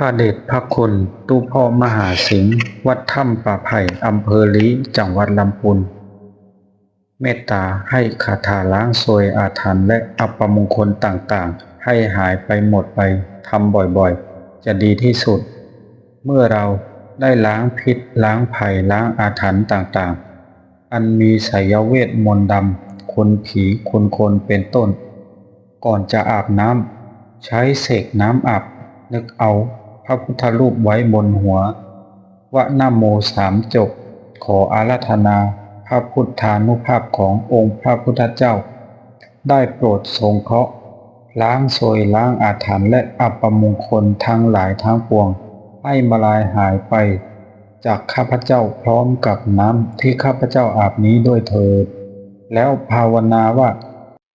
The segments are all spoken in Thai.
พระเดชพระคุณตู้พ่อมหาสิงห์วัดถ้ำป่าไผ่อำเภอลี้จังหวัดลำพูนเมตตาให้คาถาล้างซวยอาถรรพ์และอัปมงคลต่างๆ ให้หายไปหมดไปทำบ่อยๆ จะดีที่สุด เมื่อเราได้ล้างพิษล้างภัยล้างอาถรรพ์ต่างๆ อันมีไสยเวทมนต์ดำคนผีคนคนเป็นต้น ก่อนจะอาบน้ำใช้เสกน้ำอาบนึกเอา ระพุทธรูปไว้บนหัววะนโมสามจบ ขออาราธนาพระพุทธานุภาพขององค์พระพุทธเจ้า ได้โปรดทรงเคราะห์ล้างโซยล้างอาถรรพ์และอัปมงคลทั้งหลายทั้งปวง ให้มาลายหายไป จากข้าพเจ้าพร้อมกับน้ำที่ข้าพเจ้าอาบนี้ด้วยเถิด แล้วภาวนาว่า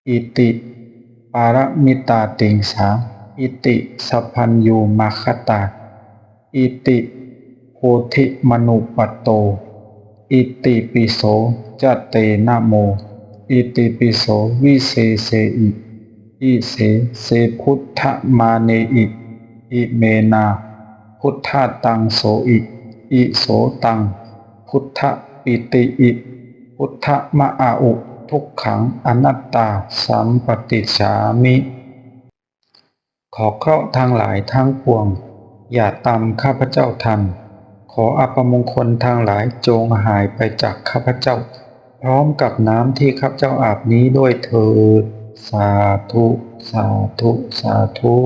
อิติ ปารมิตาติงสา อิติสัพพัญญูมาคตา อิติโพธิมนุปัตโต อิติปิโสจัตเตนะโม อิติปิโสวิเศษเสอิอิเสเสพุทธมาเนอิอิเมนา พุทธตังโสอิอิโสตัง พุทธปิติอิ พุทธมะอาอุ ทุกขังอนัตตาสัมปติฉามิ ขอเคราะห์ทางหลายทั้งปวง อย่าตามข้าพเจ้าทัน ขออัปมงคลทางหลายจงหายไปจากข้าพเจ้า พร้อมกับน้ำที่ข้าพเจ้าอาบนี้ด้วยเถิดสาธุ สาธุ สาธุ